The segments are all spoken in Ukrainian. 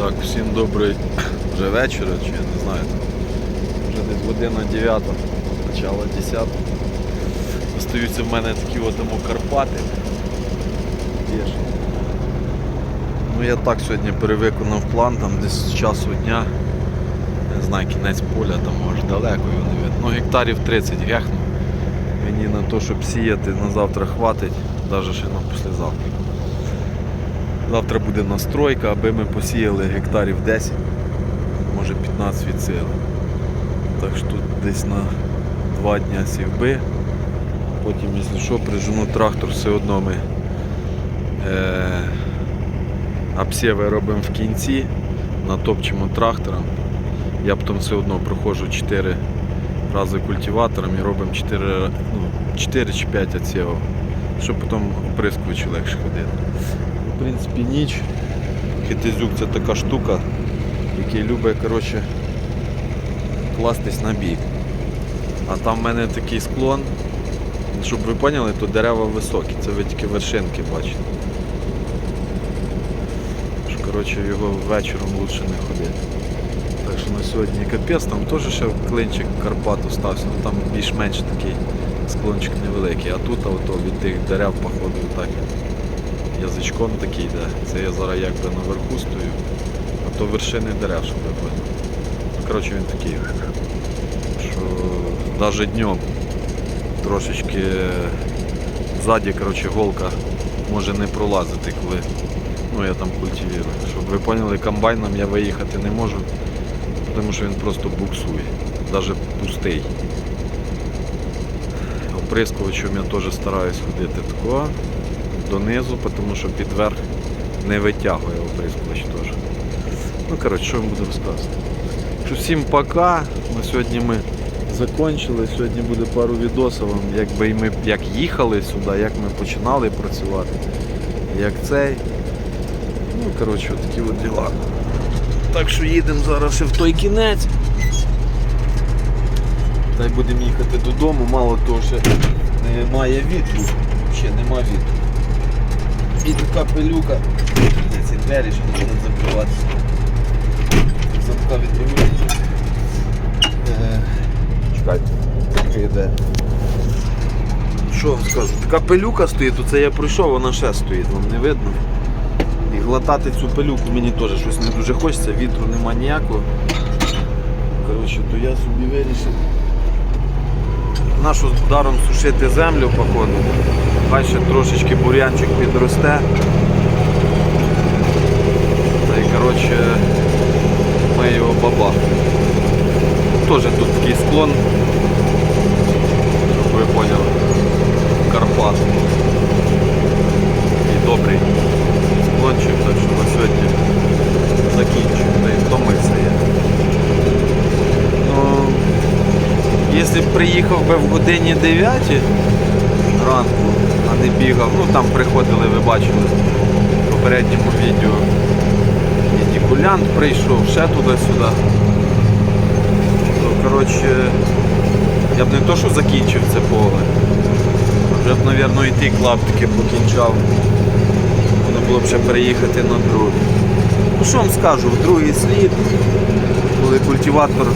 Так, всім добрий вже вечора, чи я не знаю. Вже десь година 9, начало 10. Остаються в мене такі от тому Карпати. Ж. Ну я так сьогодні перевиконав план, там десь з часу дня. Не знаю, кінець поля, там може далеко його не видно. Ну гектарів 30 гехну. Мені на те, щоб сіяти на завтра хватить, навіть ще на післязавтра. Завтра буде настройка, аби ми посіяли гектарів 10, може 15 від сили. Так що тут десь на 2 дня сівби. Потім, якщо що, прижену трактор, все одно ми е, обсіви робимо в кінці, натопчемо трактором. Я потім все одно проходжу 4 рази культиватором і робимо 4, ну, 4 чи 5 отсівів, щоб потім оприскувачі легше ходити. Принципі, ніч. Китизюк це така штука, який любить коротше, кластись на бік. А там в мене такий склон, щоб ви поняли, то дерева високі, це ви тільки вершинки бачите. Коротше, його вечором краще не ходити. Так що на сьогодні капець, там теж ще клинчик Карпат остався, ну там більш-менш такий склончик невеликий, а тут а ото від тих дерев походу так язичком такий йде. Це я зараз якби наверху стою, а то вершини дерев, щоб ви поняли. Ну, Коротше він такий, що навіть днем трошечки ззаді коротше, голка може не пролазити, коли ну, я там культивірую. Щоб ви поняли, комбайном я виїхати не можу, тому що він просто буксує, навіть пустий. Оприскувачем я теж стараюсь ходити такого донизу, тому що під верх не витягує оприскувач теж. Ну, коротше, що вам буду розказувати. Всім пока. На сьогодні ми закончили. Сьогодні буде пару відосів, якби і ми як їхали сюди, як ми починали працювати, як цей. Ну, коротше, такі от діла. Так що їдемо зараз ще в той кінець. Та й будемо їхати додому, мало того, що немає вітру. Взагалі нема вітру. І така пилюка. Ці двері ще будуть закриватися. Замка відриваю. Е, Чекайте, так йде. Що вам скажу? Така пилюка стоїть, то це я пройшов, вона ще стоїть, вам не видно. І глотати цю пилюку мені теж щось не дуже хочеться, вітру нема ніякого. Коротше, то я собі вирішив нашу даром сушити землю, походу. Хай трошечки бур'янчик підросте. Та й коротше ми його баба. Теж тут такий склон, щоб ви поняли. Карпат. І добрий склончик, так що на сьогодні закінчую. Та й втомився я. Ну, Якщо б приїхав би в годині 9 ранку, а не бігав, ну там приходили, ви бачили в попередньому відео. І дікулянт прийшов, ще туди-сюди. То, коротше, я б не то, що закінчив це поле, вже б, мабуть, і ті клаптики покінчав. Можна було б ще переїхати на другий. Ну що вам скажу, в другий слід, коли культиватор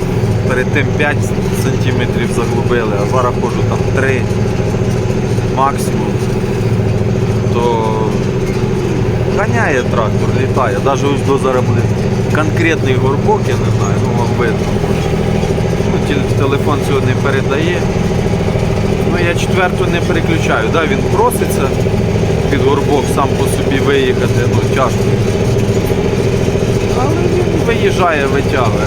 перед тим 5 сантиметрів заглубили, а зараз ходжу там 3 максимум, то ганяє трактор, літає. Навіть ось до зараз буде конкретний горбок, я не знаю, ну вам видно. Ну, телефон цього не передає. Ну я четверту не переключаю. Да, він проситься під горбок сам по собі виїхати, ну тяжко. Але він виїжджає, витягує.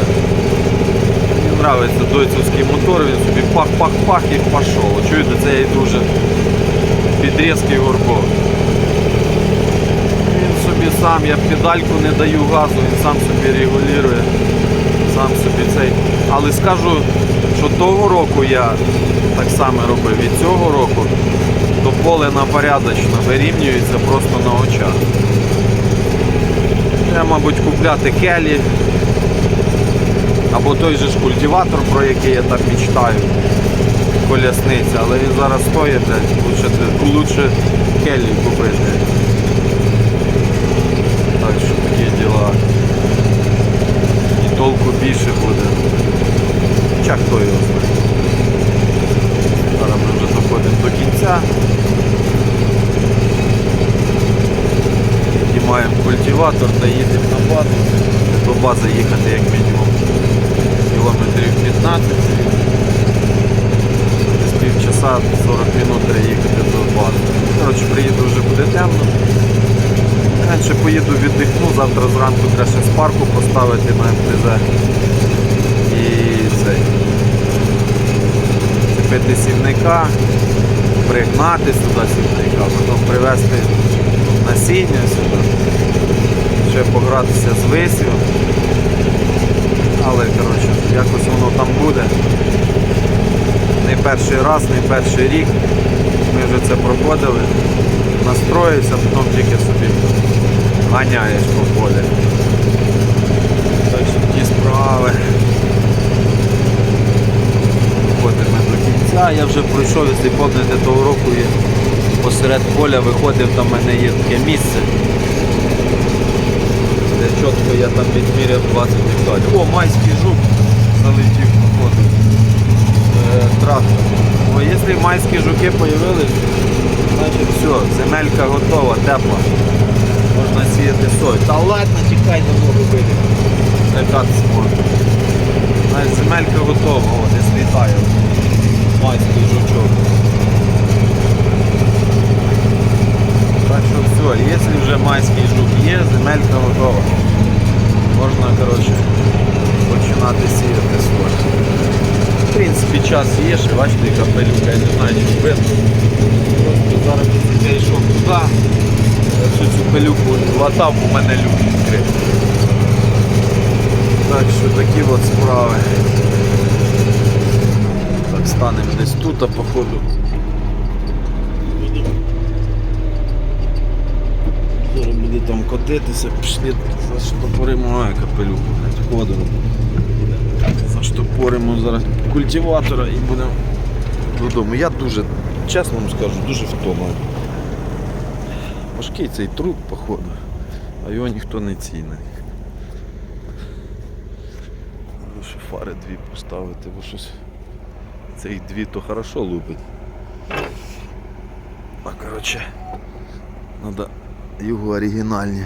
Подобається дойцевський мотор, він собі пах-пах-пах і пішов. Чуєте, це я йду вже під різкий горбок. Він собі сам, я педальку не даю газу, він сам собі регулює, сам собі цей. Але скажу, що того року я так само робив і цього року, то поле напорядочно вирівнюється просто на очах. Треба, мабуть, купляти келі. Або той же ж культиватор, про який я так мечтаю. Колясниця, але він зараз стоїть, лучше, лучше келі купити. Так що такі діла. більше буде. Хоча хто його знає. Зараз ми вже доходимо до кінця. Піднімаємо культиватор та їдемо на базу. До бази їхати як мінімум кілометрів 15. Десь півчаса 40 минут треба їхати до бази. Коротше, приїду вже буде темно. Раніше поїду віддихну, завтра зранку треба ще спарку поставити на МТЗ. І цей. Цепити сівника, пригнати сюди сівника, потім привезти насіння сюди. Ще погратися з висів. Але коротше, якось воно там буде. Не перший раз, не перший рік. Ми вже це проходили. Настроївся, потім тільки собі ганяєш по полі. Так що ті справи. Ходимо до кінця. Я вже пройшов, якщо пам'ятаєте, того року і посеред поля виходив, там в мене є таке місце. Чітко я там відміряв 20 гектарів. О, майський жук залетів походу. Е, трактор. О, якщо майські жуки з'явились, значить все, земелька готова, тепла. Можна сіяти сою. Та ладно, тікай на ногу вийде. Злякатися можна. Значить, земелька готова, о, десь літає. Майський жучок. Так що все, якщо вже майський жук є, земелька готова. Коротше, починати сіяти сою. В принципі, час є, ще бачите, яка пилюка, я не знаю, чи видно. Просто зараз я йшов туди, всю цю пилюку латав, у мене люк відкритий. Так що такі от справи. Так, станемо десь тут, а походу. Зараз буде там котитися, пішли заштопоримо капелюку, блядь, ходимо. Заштопоримо зараз культиватора і будемо додому. Я дуже, чесно вам скажу, дуже втомлений. Важкий цей труд, походу, а його ніхто не цінить. Ще фари дві поставити, бо щось цих дві то хорошо лупить. А коротше, треба його оригінальні.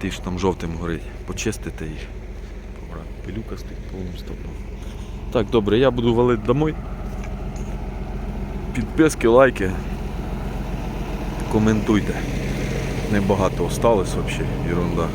Ті ж там жовтим горить. Почистити їх. Пилюка стоїть повним стопом. Так, добре, я буду валити домой. Підписки, лайки. Коментуйте. Небагато осталось взагалі, ерунда.